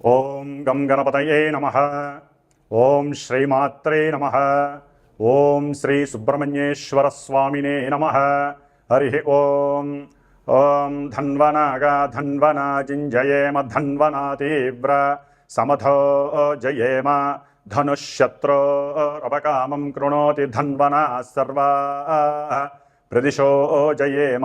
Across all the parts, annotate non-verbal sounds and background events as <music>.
ఓం గం గణపతయే నమ ఓం శ్రీమాత్రే నమ ఓం శ్రీ సుబ్రహ్మణ్యేశ్వర స్వామినే నమ హరి ఓం ఓం ధన్వనాగా ధన్వనా జింజయేమ ధన్వనా తీవ్ర సమథో జయేమ ధనుశత్రోరపకామం కృణోతి ధన్వనా సర్వా ప్రదిశో జయేమ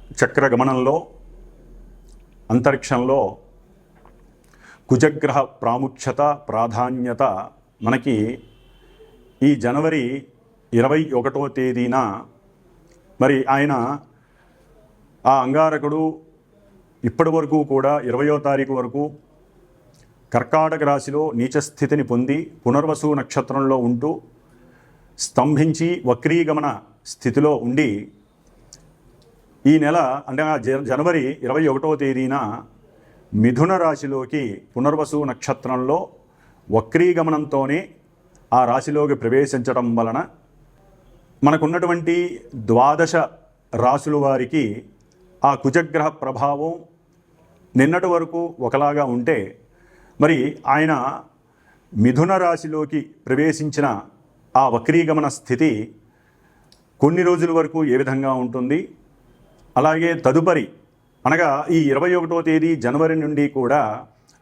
గమనంలో అంతరిక్షంలో కుజగ్రహ ప్రాముఖ్యత ప్రాధాన్యత మనకి ఈ జనవరి ఇరవై ఒకటో తేదీన మరి ఆయన ఆ అంగారకుడు ఇప్పటి వరకు కూడా ఇరవయో తారీఖు వరకు కర్కాటక రాశిలో నీచస్థితిని పొంది పునర్వసు నక్షత్రంలో ఉంటూ స్తంభించి వక్రీగమన స్థితిలో ఉండి ఈ నెల అంటే జ- జనవరి ఇరవై ఒకటవ తేదీన మిథున రాశిలోకి పునర్వసు నక్షత్రంలో వక్రీగమనంతోనే ఆ రాశిలోకి ప్రవేశించడం వలన మనకున్నటువంటి ద్వాదశ రాశుల వారికి ఆ కుజగ్రహ ప్రభావం నిన్నటి వరకు ఒకలాగా ఉంటే మరి ఆయన మిథున రాశిలోకి ప్రవేశించిన ఆ వక్రీగమన స్థితి కొన్ని రోజుల వరకు ఏ విధంగా ఉంటుంది? అలాగే తదుపరి అనగా ఈ ఇరవై ఒకటో తేదీ జనవరి నుండి కూడా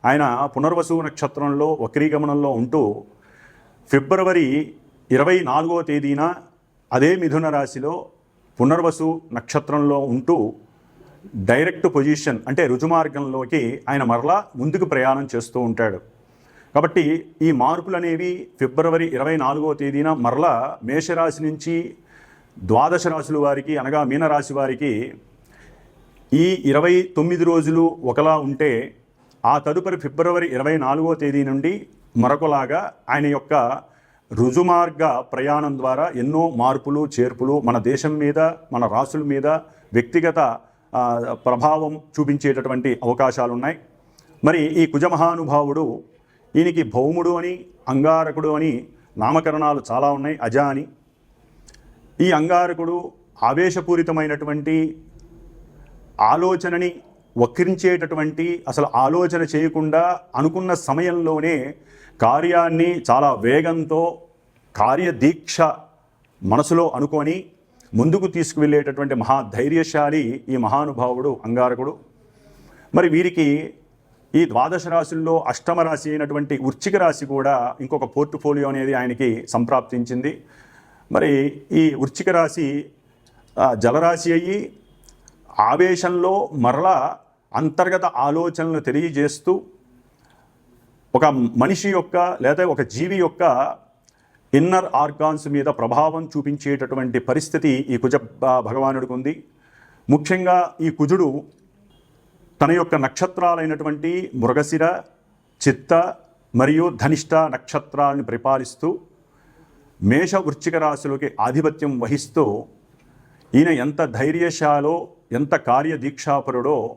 ఆయన పునర్వసు నక్షత్రంలో వక్రీగమనంలో ఉంటూ ఫిబ్రవరి ఇరవై నాలుగో తేదీన అదే మిథున రాశిలో పునర్వసు నక్షత్రంలో ఉంటూ డైరెక్ట్ పొజిషన్ అంటే రుజుమార్గంలోకి ఆయన మరలా ముందుకు ప్రయాణం చేస్తూ ఉంటాడు. కాబట్టి ఈ మార్పులు అనేవి ఫిబ్రవరి ఇరవై నాలుగో తేదీన మరలా మేషరాశి నుంచి ద్వాదశ రాశుల వారికి అనగా మీనరాశి వారికి ఈ ఇరవై తొమ్మిది రోజులు ఒకలా ఉంటే ఆ తదుపరి ఫిబ్రవరి ఇరవై నాలుగో తేదీ నుండి మరొకలాగా ఆయన యొక్క రుజుమార్గ ప్రయాణం ద్వారా ఎన్నో మార్పులు చేర్పులు మన దేశం మీద మన రాసుల మీద వ్యక్తిగత ప్రభావం చూపించేటటువంటి అవకాశాలు ఉన్నాయి మరి ఈ కుజమహానుభావుడు ఈయనకి భౌముడు అని అంగారకుడు అని నామకరణాలు చాలా ఉన్నాయి. అజ అని ఈ అంగారకుడు ఆవేశపూరితమైనటువంటి ఆలోచనని వక్రించేటటువంటి అసలు ఆలోచన చేయకుండా అనుకున్న సమయంలోనే కార్యాన్ని చాలా వేగంతో కార్యదీక్ష మనసులో అనుకొని ముందుకు తీసుకువెళ్ళేటటువంటి మహా ధైర్యశాలి ఈ మహానుభావుడు అంగారకుడు. మరి వీరికి ఈ ద్వాదశ రాశుల్లో అష్టమ రాశి అయినటువంటి ఉర్చిక రాశి కూడా ఇంకొక పోర్టుఫోలియో అనేది ఆయనకి సంప్రాప్తించింది. మరి ఈ వృచ్చిక రాశి జలరాశి అయ్యి ఆవేశంలో మరలా అంతర్గత ఆలోచనలు తెలియజేస్తూ ఒక మనిషి యొక్క లేదా ఒక జీవి యొక్క ఇన్నర్ ఆర్గాన్స్ మీద ప్రభావం చూపించేటటువంటి పరిస్థితి ఈ కుజ భగవానుడికి ఉంది. ముఖ్యంగా ఈ కుజుడు తన యొక్క నక్షత్రాలైనటువంటి మృగశిర చిత్త మరియు ధనిష్ట నక్షత్రాలను పరిపాలిస్తూ మేష వృశ్చిక రాశులకి ఆధిపత్యం వహిస్తూ ఈయన ఎంత ధైర్యశాలో ఎంత కార్యదీక్షాపరుడో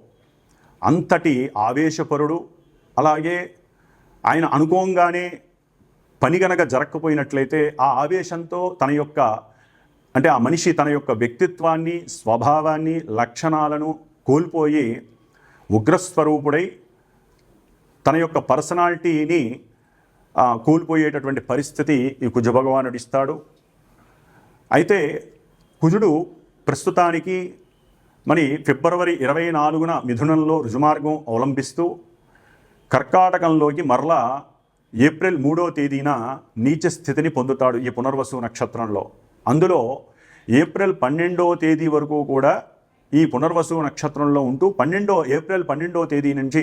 అంతటి ఆవేశపరుడు. అలాగే ఆయన అనుకోంగానే పని గనక జరగకపోయినట్లయితే ఆ ఆవేశంతో తన యొక్క అంటే ఆ మనిషి తన యొక్క వ్యక్తిత్వాన్ని స్వభావాన్ని లక్షణాలను కోల్పోయి ఉగ్రస్వరూపుడై తన యొక్క పర్సనాలిటీని కూలిపోయేటటువంటి పరిస్థితి ఈ కుజ భగవానుడు ఇస్తాడు. అయితే కుజుడు ప్రస్తుతానికి మరి ఫిబ్రవరి ఇరవై నాలుగున మిథునంలో రుజుమార్గం అవలంబిస్తూ కర్కాటకంలోకి మరలా ఏప్రిల్ మూడో తేదీన నీచ స్థితిని పొందుతాడు ఈ పునర్వసు నక్షత్రంలో. అందులో ఏప్రిల్ పన్నెండో తేదీ వరకు కూడా ఈ పునర్వసు నక్షత్రంలో ఉంటూ పన్నెండో ఏప్రిల్ పన్నెండో తేదీ నుంచి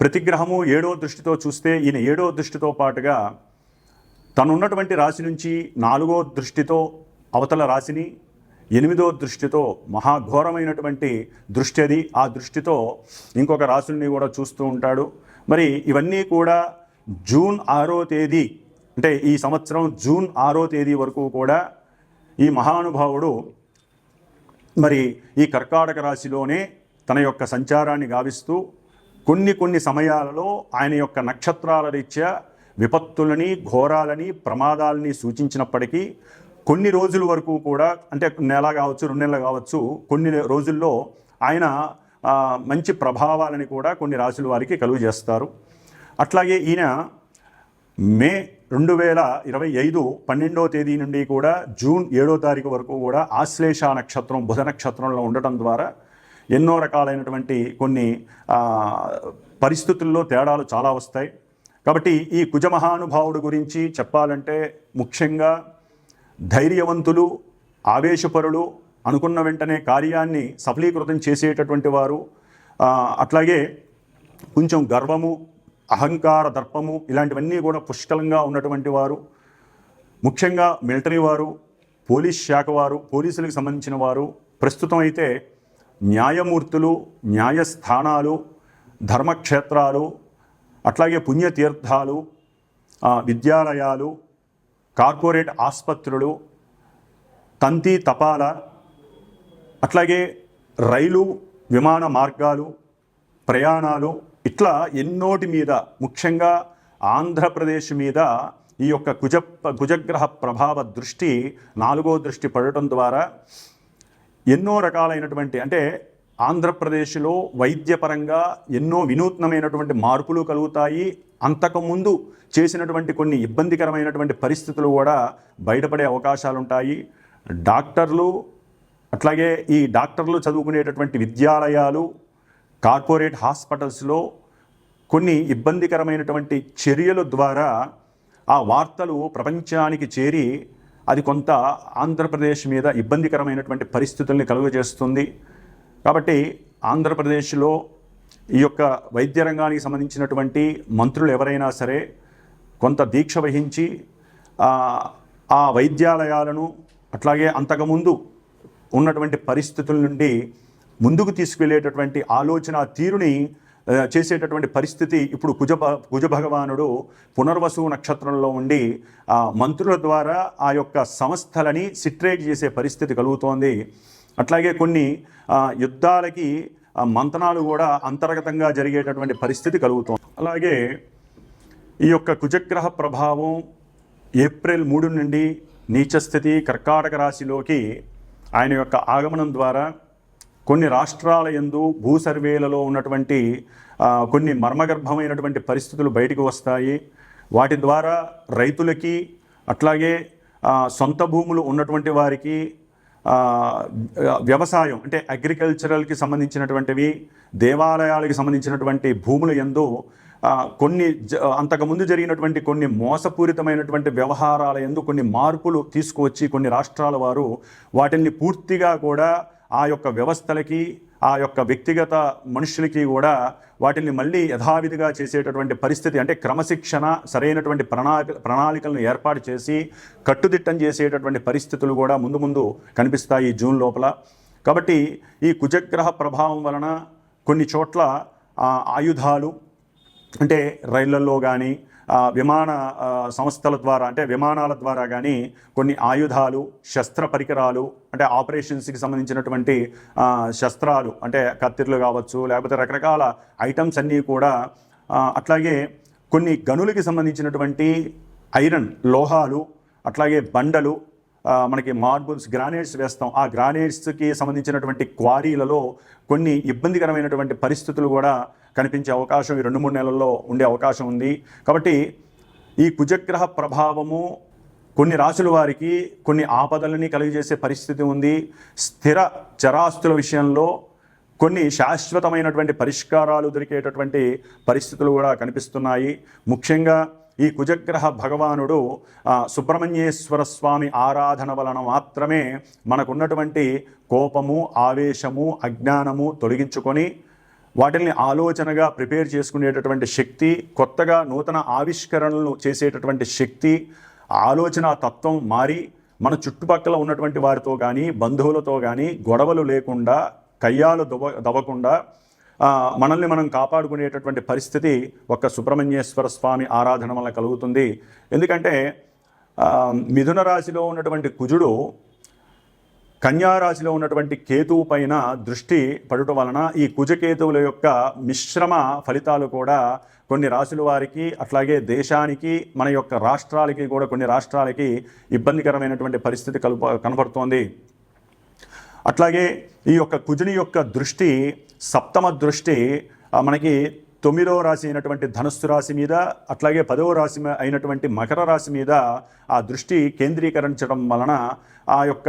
ప్రతి గ్రహము ఏడో దృష్టితో చూస్తే ఈయన ఏడో దృష్టితో పాటుగా తనున్నటువంటి రాశి నుంచి నాలుగో దృష్టితో అవతల రాశిని ఎనిమిదో దృష్టితో మహాఘోరమైనటువంటి దృష్టి అది. ఆ దృష్టితో ఇంకొక రాశుల్ని కూడా చూస్తూ ఉంటాడు. మరి ఇవన్నీ కూడా జూన్ ఆరో తేదీ అంటే ఈ సంవత్సరం జూన్ ఆరో తేదీ వరకు కూడా ఈ మహానుభావుడు మరి ఈ కర్కాటక రాశిలోనే తన యొక్క సంచారాన్ని గావిస్తూ కొన్ని కొన్ని సమయాలలో ఆయన యొక్క నక్షత్రాల రీత్యా విపత్తులని ఘోరాలని ప్రమాదాలని సూచించినప్పటికీ కొన్ని రోజుల వరకు కూడా అంటే నెల కావచ్చు రెండు నెలలు కావచ్చు కొన్ని రోజుల్లో ఆయన మంచి ప్రభావాలని కూడా కొన్ని రాశుల వారికి కలుగు చేస్తారు. అట్లాగే ఈయన మే రెండు వేల ఇరవై ఐదు పన్నెండవ తేదీ నుండి కూడా జూన్ ఏడో తారీఖు వరకు కూడా ఆశ్లేష నక్షత్రం బుధ నక్షత్రంలో ఉండటం ద్వారా ఎన్నో రకాలైనటువంటి కొన్ని పరిస్థితుల్లో తేడాలు చాలా వస్తాయి. కాబట్టి ఈ కుజమహానుభావుడు గురించి చెప్పాలంటే ముఖ్యంగా ధైర్యవంతులు ఆవేశపరులు అనుకున్న వెంటనే కార్యాన్ని సఫలీకృతం చేసేటటువంటి వారు అట్లాగే కొంచెం గర్వము అహంకార దర్పము ఇలాంటివన్నీ కూడా పుష్కలంగా ఉన్నటువంటి వారు ముఖ్యంగా మిలిటరీ వారు పోలీస్ శాఖ వారు పోలీసులకు సంబంధించిన వారు ప్రస్తుతం అయితే న్యాయమూర్తులు న్యాయస్థానాలు ధర్మక్షేత్రాలు అట్లాగే పుణ్యతీర్థాలు విద్యాలయాలు కార్పొరేట్ ఆసుపత్రులు తంతి తపాల అట్లాగే రైలు విమాన మార్గాలు ప్రయాణాలు ఇట్లా ఎన్నోటి మీద ముఖ్యంగా ఆంధ్రప్రదేశ్ మీద ఈ యొక్క కుజ కుజగ్రహ ప్రభావ దృష్టి నాలుగో దృష్టి పడటం ద్వారా ఎన్నో రకాలైనటువంటి అంటే ఆంధ్రప్రదేశ్లో వైద్యపరంగా ఎన్నో వినూత్నమైనటువంటి మార్పులు కలుగుతాయి. అంతకుముందు చేసినటువంటి కొన్ని ఇబ్బందికరమైనటువంటి పరిస్థితులు కూడా బయటపడే అవకాశాలు ఉంటాయి డాక్టర్లు అట్లాగే ఈ డాక్టర్లు చదువుకునేటటువంటి విద్యాలయాలు కార్పొరేట్ హాస్పిటల్స్లో కొన్ని ఇబ్బందికరమైనటువంటి చర్యల ద్వారా ఆ వార్తలు ప్రపంచానికి చేరి అది కొంత ఆంధ్రప్రదేశ్ మీద ఇబ్బందికరమైనటువంటి పరిస్థితుల్ని కలుగజేస్తుంది. కాబట్టి ఆంధ్రప్రదేశ్లో ఈ యొక్క వైద్య రంగానికి సంబంధించినటువంటి మంత్రులు ఎవరైనా సరే కొంత దీక్ష వహించి ఆ, వైద్యాలయాలను అట్లాగే అంతకుముందు ఉన్నటువంటి పరిస్థితుల నుండి ముందుకు తీసుకువెళ్ళేటటువంటి ఆలోచన తీరుని చేసేటటువంటి పరిస్థితి ఇప్పుడు కుజ కుజ భగవానుడు పునర్వసు నక్షత్రంలో ఉండి ఆ మంత్రుల ద్వారా ఆ యొక్క సంస్థలని సిట్రేట్ చేసే పరిస్థితి కలుగుతోంది. అట్లాగే కొన్ని యుద్ధాలకి మంతనాలు కూడా అంతర్గతంగా జరిగేటటువంటి పరిస్థితి కలుగుతోంది. అలాగే ఈ యొక్క కుజగ్రహ ప్రభావం ఏప్రిల్ మూడు నుండి నీచస్థితి కర్కాటక రాశిలోకి ఆయన యొక్క ఆగమనం ద్వారా కొన్ని రాష్ట్రాల యందు భూ సర్వేలలో ఉన్నటువంటి కొన్ని మర్మగర్భమైనటువంటి పరిస్థితులు బయటకు వస్తాయి. వాటి ద్వారా రైతులకి అట్లాగే సొంత భూములు ఉన్నటువంటి వారికి వ్యవసాయం అంటే అగ్రికల్చరల్కి సంబంధించినటువంటివి దేవాలయాలకి సంబంధించినటువంటి భూముల ఎందు కొన్ని జ- అంతకుముందు జరిగినటువంటి కొన్ని మోసపూరితమైనటువంటి వ్యవహారాల ఎందు కొన్ని మార్పులు తీసుకువచ్చి కొన్ని రాష్ట్రాల వారు వాటిని పూర్తిగా కూడా ఆ యొక్క వ్యవస్థలకి ఆ యొక్క వ్యక్తిగత మనుషులకి కూడా వాటిని మళ్ళీ యథావిధిగా చేసేటటువంటి పరిస్థితి అంటే క్రమశిక్షణ సరైనటువంటి ప్రణాళిక ప్రణాళికలను ఏర్పాటు చేసి కట్టుదిట్టం చేసేటటువంటి పరిస్థితులు కూడా ముందు ముందు కనిపిస్తాయి జూన్ లోపల. కాబట్టి ఈ కుజగ్రహ ప్రభావం వలన కొన్ని చోట్ల ఆయుధాలు అంటే రైళ్ళలో కానీ విమాన సంస్థల ద్వారా అంటే విమానాల ద్వారా కానీ కొన్ని ఆయుధాలు శస్త్ర పరికరాలు అంటే ఆపరేషన్స్కి సంబంధించినటువంటి శస్త్రాలు అంటే కత్తిర్లు కావచ్చు లేకపోతే రకరకాల ఐటమ్స్ అన్నీ కూడా అట్లాగే కొన్ని గనులకి సంబంధించినటువంటి ఐరన్ లోహాలు అట్లాగే బండలు మనకి మార్బుల్స్ గ్రానైట్స్ వేస్తాం. ఆ గ్రానైట్స్కి సంబంధించినటువంటి క్వారీలలో కొన్ని ఇబ్బందికరమైనటువంటి పరిస్థితులు కూడా కనిపించే అవకాశం ఈ రెండు మూడు నెలల్లో ఉండే అవకాశం ఉంది. కాబట్టి ఈ కుజగ్రహ ప్రభావము కొన్ని రాసుల వారికి కొన్ని ఆపదలని కలిగజేసే పరిస్థితి ఉంది. స్థిర చరాస్తుల విషయంలో కొన్ని శాశ్వతమైనటువంటి పరిష్కారాలు దొరికేటటువంటి పరిస్థితులు కూడా కనిపిస్తున్నాయి. ముఖ్యంగా ఈ కుజగ్రహ భగవానుడు సుబ్రహ్మణ్యేశ్వర స్వామి ఆరాధన వలన మాత్రమే మనకున్నటువంటి కోపము ఆవేశము అజ్ఞానము తొలగించుకొని వాటిని ఆలోచనగా ప్రిపేర్ చేసుకునేటటువంటి శక్తి కొత్తగా నూతన ఆవిష్కరణలు చేసేటటువంటి శక్తి ఆలోచన తత్వం మారి మన చుట్టుపక్కల ఉన్నటువంటి వారితో కానీ బంధువులతో కానీ గొడవలు లేకుండా కయ్యాలు దవ దవ్వకుండా మనల్ని మనం కాపాడుకునేటటువంటి పరిస్థితి ఒక్క సుబ్రహ్మణ్యేశ్వర స్వామి ఆరాధన వల్ల కలుగుతుంది. ఎందుకంటే మిథున రాశిలో ఉన్నటువంటి కుజుడు కన్యా రాశిలో ఉన్నటువంటి కేతువు పైన దృష్టి పడుట వలన ఈ కుజకేతువుల యొక్క మిశ్రమ ఫలితాలు కూడా కొన్ని రాశుల వారికి అట్లాగే దేశానికి మన యొక్క రాష్ట్రాలకి కూడా కొన్ని రాష్ట్రాలకి ఇబ్బందికరమైనటువంటి పరిస్థితి కలుప కనపడుతోంది అట్లాగే ఈ యొక్క కుజుని యొక్క దృష్టి సప్తమ దృష్టి మనకి తొమ్మిదవ రాశి అయినటువంటి ధనుస్సు రాశి మీద అట్లాగే పదవ రాశి అయినటువంటి మకర రాశి మీద ఆ దృష్టి కేంద్రీకరించడం వలన ఆ యొక్క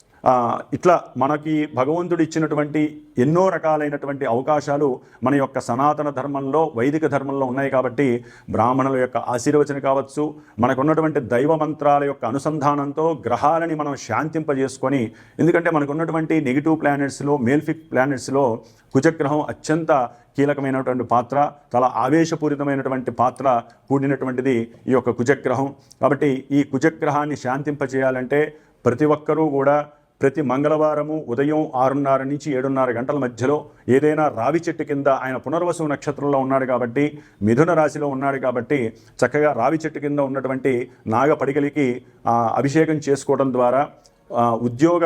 ఇట్లా మనకి భగవంతుడు ఇచ్చినటువంటి ఎన్నో రకాలైనటువంటి అవకాశాలు మన యొక్క సనాతన ధర్మంలో వైదిక ధర్మంలో ఉన్నాయి కాబట్టి బ్రాహ్మణుల యొక్క ఆశీర్వచన కావచ్చు మనకున్నటువంటి దైవ మంత్రాల యొక్క అనుసంధానంతో గ్రహాలని మనం శాంతింపజేసుకొని ఎందుకంటే మనకున్నటువంటి నెగిటివ్ ప్లానెట్స్లో మేల్ఫిక్ ప్లానెట్స్లో కుజగ్రహం అత్యంత కీలకమైనటువంటి పాత్ర చాలా ఆవేశపూరితమైనటువంటి పాత్ర కూడినటువంటిది ఈ యొక్క కుజగ్రహం. కాబట్టి ఈ కుజగ్రహాన్ని శాంతింపజేయాలంటే ప్రతి ఒక్కరూ కూడా ప్రతి మంగళవారము ఉదయం ఆరున్నర నుంచి ఏడున్నర గంటల మధ్యలో ఏదైనా రావి చెట్టు కింద ఆయన పునర్వసు నక్షత్రంలో ఉన్నాడు కాబట్టి మిథున రాశిలో ఉన్నాడు కాబట్టి చక్కగా రావి చెట్టు కింద ఉన్నటువంటి నాగపడిగలికి అభిషేకం చేసుకోవడం ద్వారా ఉద్యోగ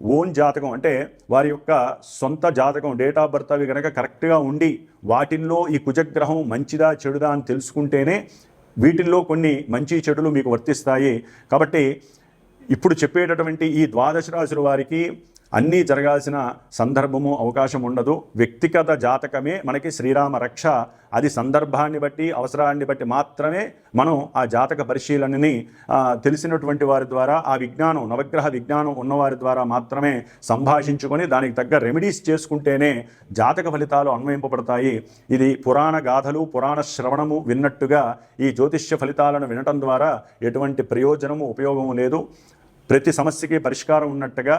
ఓన్ జాతకం అంటే వారి యొక్క సొంత జాతకం డేట్ ఆఫ్ బర్త్ అవి కనుక కరెక్ట్గా ఉండి వాటిల్లో ఈ కుజగ్రహం మంచిదా చెడుదా అని తెలుసుకుంటేనే వీటిల్లో కొన్ని మంచి చెడులు మీకు వర్తిస్తాయి. కాబట్టి ఇప్పుడు చెప్పేటటువంటి ఈ ద్వాదశ రాశుల వారికి అన్నీ జరగాల్సిన సందర్భము అవకాశం ఉండదు. వ్యక్తిగత జాతకమే మనకి శ్రీరామ రక్ష. అది సందర్భాన్ని బట్టి అవసరాన్ని బట్టి మాత్రమే మనం ఆ జాతక పరిశీలనని తెలిసినటువంటి వారి ద్వారా ఆ విజ్ఞానం నవగ్రహ విజ్ఞానం ఉన్నవారి ద్వారా మాత్రమే సంభాషించుకొని దానికి తగ్గ రెమెడీస్ చేసుకుంటేనే జాతక ఫలితాలు అన్వయింపబడతాయి. ఇది పురాణ గాథలు పురాణ శ్రవణము విన్నట్టుగా ఈ జ్యోతిష్య ఫలితాలను వినటం ద్వారా ఎటువంటి ప్రయోజనము ఉపయోగము లేదు. ప్రతి సమస్యకి పరిష్కారం ఉన్నట్టుగా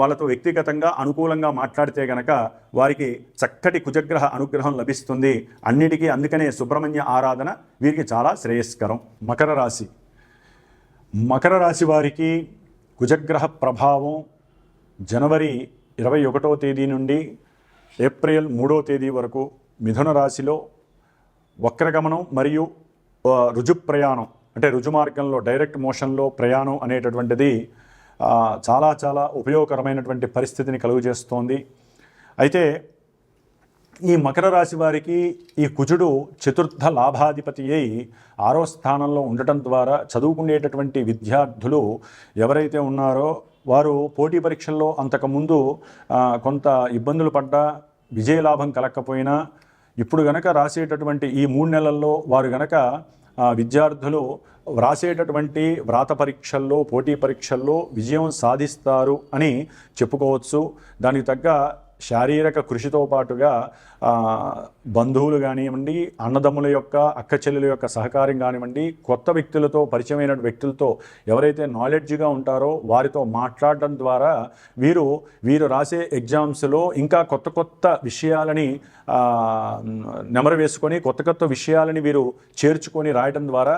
వాళ్ళతో వ్యక్తిగతంగా అనుకూలంగా మాట్లాడితే గనక వారికి చక్కటి కుజగ్రహ అనుగ్రహం లభిస్తుంది. అన్నిటికీ అందుకనే సుబ్రహ్మణ్య ఆరాధన వీరికి చాలా శ్రేయస్కరం. మకర రాశి. మకర రాశి వారికి కుజగ్రహ ప్రభావం జనవరి ఇరవై ఒకటో తేదీ నుండి ఏప్రిల్ మూడో తేదీ వరకు మిథున రాశిలో వక్రగమనం మరియు రుజు ప్రయాణం అంటే రుజు మార్గంలో డైరెక్ట్ మోషన్లో ప్రయాణం అనేటటువంటిది చాలా చాలా ఉపయోగకరమైనటువంటి పరిస్థితిని కలుగజేస్తోంది. అయితే ఈ మకర రాశి వారికి ఈ కుజుడు చతుర్థ లాభాధిపతి అయి ఆరో స్థానంలో ఉండటం ద్వారా చదువుకునేటటువంటి విద్యార్థులు ఎవరైతే ఉన్నారో వారు పోటీ పరీక్షల్లో అంతకుముందు కొంత ఇబ్బందులు పడ్డా విజయలాభం కలగకపోయినా ఇప్పుడు గనక రాసేటటువంటి ఈ మూడు నెలల్లో వారు గనక విద్యార్థులు వ్రాసేటటువంటి వ్రాత పరీక్షల్లో పోటీ పరీక్షల్లో విజయం సాధిస్తారు అని చెప్పుకోవచ్చు. దానికి తగ్గ శారీరక కృషితో పాటుగా బంధువులు కానివ్వండి అన్నదమ్ముల యొక్క అక్క చెల్లెల యొక్క సహకారం కానివ్వండి కొత్త వ్యక్తులతో పరిచయమైన వ్యక్తులతో ఎవరైతే నాలెడ్జ్గా ఉంటారో వారితో మాట్లాడడం ద్వారా వీరు వీరు రాసే ఎగ్జామ్స్లో ఇంకా కొత్త కొత్త విషయాలని నెమరు వేసుకొని కొత్త కొత్త విషయాలని వీరు చేర్చుకొని రాయడం ద్వారా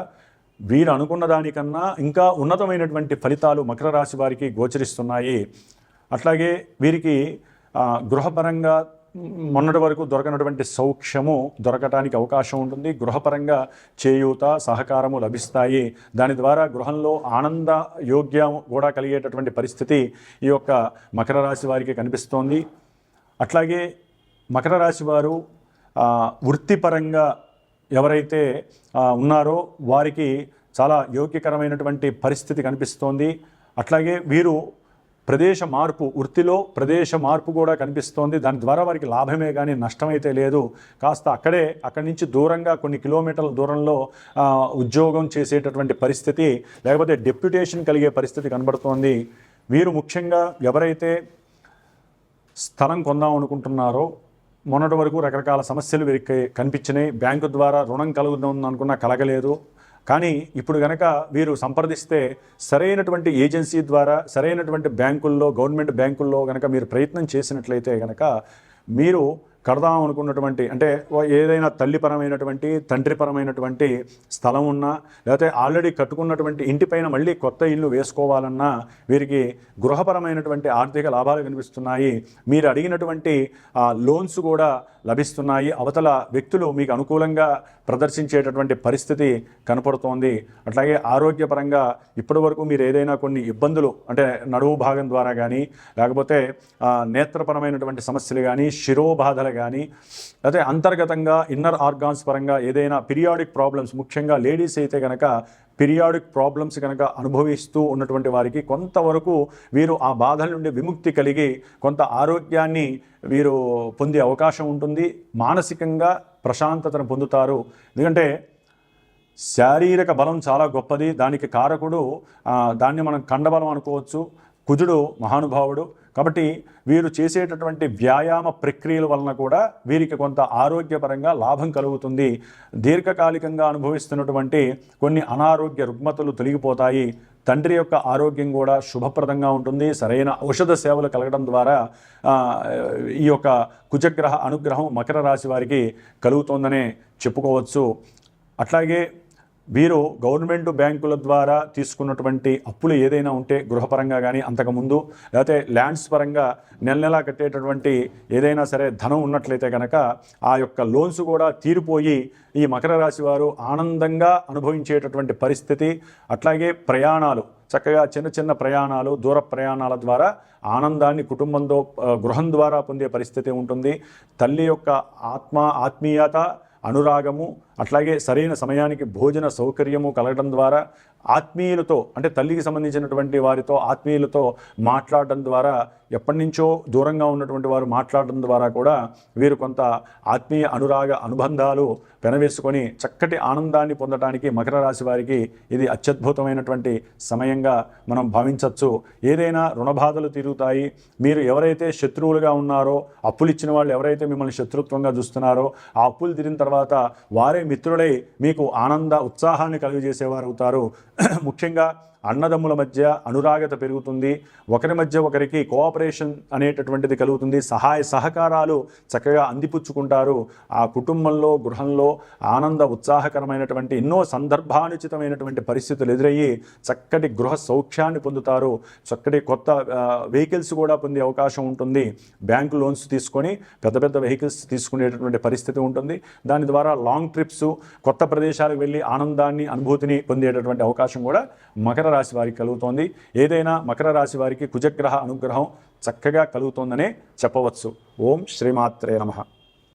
వీరు అనుకున్న దానికన్నా ఇంకా ఉన్నతమైనటువంటి ఫలితాలు మకర రాశి వారికి గోచరిస్తున్నాయి. అట్లాగే వీరికి గృహపరంగా మొన్నటి వరకు దొరకనటువంటి సౌఖ్యము దొరకటానికి అవకాశం ఉంటుంది. గృహపరంగా చేయూత సహకారము లభిస్తాయి. దాని ద్వారా గృహంలో ఆనంద యోగ్యం కూడా కలిగేటటువంటి పరిస్థితి ఈ యొక్క మకర రాశి వారికి కనిపిస్తోంది. అట్లాగే మకర రాశి వారు వృత్తిపరంగా ఎవరైతే ఉన్నారో వారికి చాలా యోగ్యకరమైనటువంటి పరిస్థితి కనిపిస్తోంది. అట్లాగే వీరు ప్రదేశ మార్పు వృత్తిలో ప్రదేశ మార్పు కూడా కనిపిస్తోంది. దాని ద్వారా వారికి లాభమే కానీ నష్టమైతే లేదు. కాస్త అక్కడే అక్కడి నుంచి దూరంగా కొన్ని కిలోమీటర్ల దూరంలో ఉద్యోగం చేసేటటువంటి పరిస్థితి లేకపోతే డెప్యుటేషన్ కలిగే పరిస్థితి కనబడుతోంది. వీరు ముఖ్యంగా ఎవరైతే స్థలం కొందాం అనుకుంటున్నారో మొన్నటి వరకు రకరకాల సమస్యలు వీరికి కనిపించినాయి. బ్యాంకు ద్వారా రుణం కలుగుదాం అనుకున్నా కలగలేదు. కానీ ఇప్పుడు గనక వీరు సంప్రదిస్తే సరైనటువంటి ఏజెన్సీ ద్వారా సరైనటువంటి బ్యాంకుల్లో గవర్నమెంట్ బ్యాంకుల్లో గనక మీరు ప్రయత్నం చేసినట్లయితే గనక మీరు కడదాం అనుకున్నటువంటి అంటే ఓ ఏదైనా తల్లిపరమైనటువంటి తండ్రిపరమైనటువంటి స్థలం ఉన్నా లేకపోతే ఆల్రెడీ కట్టుకున్నటువంటి ఇంటిపైన మళ్ళీ కొత్త ఇల్లు వేసుకోవాలన్నా వీరికి గృహపరమైనటువంటి ఆర్థిక లాభాలు కనిపిస్తున్నాయి. మీరు అడిగినటువంటి లోన్స్ కూడా లభిస్తున్నాయి. అవతల వ్యక్తులు మీకు అనుకూలంగా ప్రదర్శించేటటువంటి పరిస్థితి కనపడుతోంది. అట్లాగే ఆరోగ్యపరంగా ఇప్పటివరకు మీరు ఏదైనా కొన్ని ఇబ్బందులు అంటే నడువు భాగం ద్వారా కానీ లేకపోతే నేత్రపరమైనటువంటి సమస్యలు కానీ శిరోబాధలు కానీ లేకపోతే అంతర్గతంగా ఇన్నర్ ఆర్గాన్స్ పరంగా ఏదైనా పీరియాడిక్ ప్రాబ్లమ్స్ ముఖ్యంగా లేడీస్ అయితే కనుక పీరియాడిక్ ప్రాబ్లమ్స్ కనుక అనుభవిస్తూ ఉన్నటువంటి వారికి కొంతవరకు వీరు ఆ బాధల నుండి విముక్తి కలిగి కొంత ఆరోగ్యాన్ని వీరు పొందే అవకాశం ఉంటుంది. మానసికంగా ప్రశాంతతను పొందుతారు. ఎందుకంటే శారీరక బలం చాలా గొప్పది. దానికి కారకుడు దాన్ని మనం కండబలం అనుకోవచ్చు. కుజుడు మహానుభావుడు. కాబట్టి వీరు చేసేటటువంటి వ్యాయామ ప్రక్రియల వలన కూడా వీరికి కొంత ఆరోగ్యపరంగా లాభం కలుగుతుంది. దీర్ఘకాలికంగా అనుభవిస్తున్నటువంటి కొన్ని అనారోగ్య రుగ్మతలు తొలగిపోతాయి. తండ్రి యొక్క ఆరోగ్యం కూడా శుభప్రదంగా ఉంటుంది. సరైన ఔషధ సేవలు కలగడం ద్వారా ఈ యొక్క కుజగ్రహ అనుగ్రహం మకర రాశి వారికి కలుగుతోందనే చెప్పుకోవచ్చు. అట్లాగే వీరు గవర్నమెంట్ బ్యాంకుల ద్వారా తీసుకున్నటువంటి అప్పులు ఏదైనా ఉంటే గృహపరంగా కానీ అంతకుముందు లేకపోతే ల్యాండ్స్ పరంగా నెల నెలా కట్టేటటువంటి ఏదైనా సరే ధనం ఉన్నట్లయితే కనుక ఆ యొక్క లోన్స్ కూడా తీరిపోయి ఈ మకర రాశి వారు ఆనందంగా అనుభవించేటటువంటి పరిస్థితి అట్లాగే ప్రయాణాలు చక్కగా చిన్న చిన్న ప్రయాణాలు దూర ప్రయాణాల ద్వారా ఆనందాన్ని కుటుంబంతో గృహం ద్వారా పొందే పరిస్థితి ఉంటుంది. తల్లి యొక్క ఆత్మ ఆత్మీయత అనురాగము అట్లాగే సరైన సమయానికి భోజన సౌకర్యము కలగడం ద్వారా ఆత్మీయులతో అంటే తల్లికి సంబంధించినటువంటి వారితో ఆత్మీయులతో మాట్లాడడం ద్వారా ఎప్పటి నుంచో దూరంగా ఉన్నటువంటి వారు మాట్లాడడం ద్వారా కూడా వీరు కొంత ఆత్మీయ అనురాగ అనుబంధాలు పెనవేసుకొని చక్కటి ఆనందాన్ని పొందడానికి మకర రాశి వారికి ఇది అత్యద్భుతమైనటువంటి సమయంగా మనం భావించవచ్చు. ఏదైనా రుణబాధలు తిరుగుతాయి మీరు ఎవరైతే శత్రువులుగా ఉన్నారో అప్పులు ఇచ్చిన వాళ్ళు ఎవరైతే మిమ్మల్ని శత్రుత్వంగా చూస్తున్నారో ఆ అప్పులు తిరిగిన తర్వాత వారే మిత్రులై మీకు ఆనంద ఉత్సాహాన్ని కలుగజేసేవారు అవుతారు <clears throat> ముఖ్యంగా అన్నదమ్ముల మధ్య అనురాగత పెరుగుతుంది. ఒకరి మధ్య ఒకరికి కోఆపరేషన్ అనేటటువంటిది కలుగుతుంది. సహాయ సహకారాలు చక్కగా అందిపుచ్చుకుంటారు. ఆ కుటుంబంలో గృహంలో ఆనంద ఉత్సాహకరమైనటువంటి ఎన్నో సందర్భానుచితమైనటువంటి పరిస్థితులు ఎదురయ్యి చక్కటి గృహ సౌఖ్యాన్ని పొందుతారు. చక్కటి కొత్త వెహికల్స్ కూడా పొందే అవకాశం ఉంటుంది. బ్యాంకు లోన్స్ తీసుకొని పెద్ద పెద్ద వెహికల్స్ తీసుకునేటటువంటి పరిస్థితి ఉంటుంది. దాని ద్వారా లాంగ్ ట్రిప్స్ కొత్త ప్రదేశాలకు వెళ్ళి ఆనందాన్ని అనుభూతిని పొందేటటువంటి అవకాశం కూడా మకర మకర రాశి వారికి కలుగుతోంది. ఏదైనా మకర రాశి వారికి కుజగ్రహ అనుగ్రహం చక్కగా కలుగుతోందనే చెప్పవచ్చు. ఓం శ్రీమాత్రే నమః.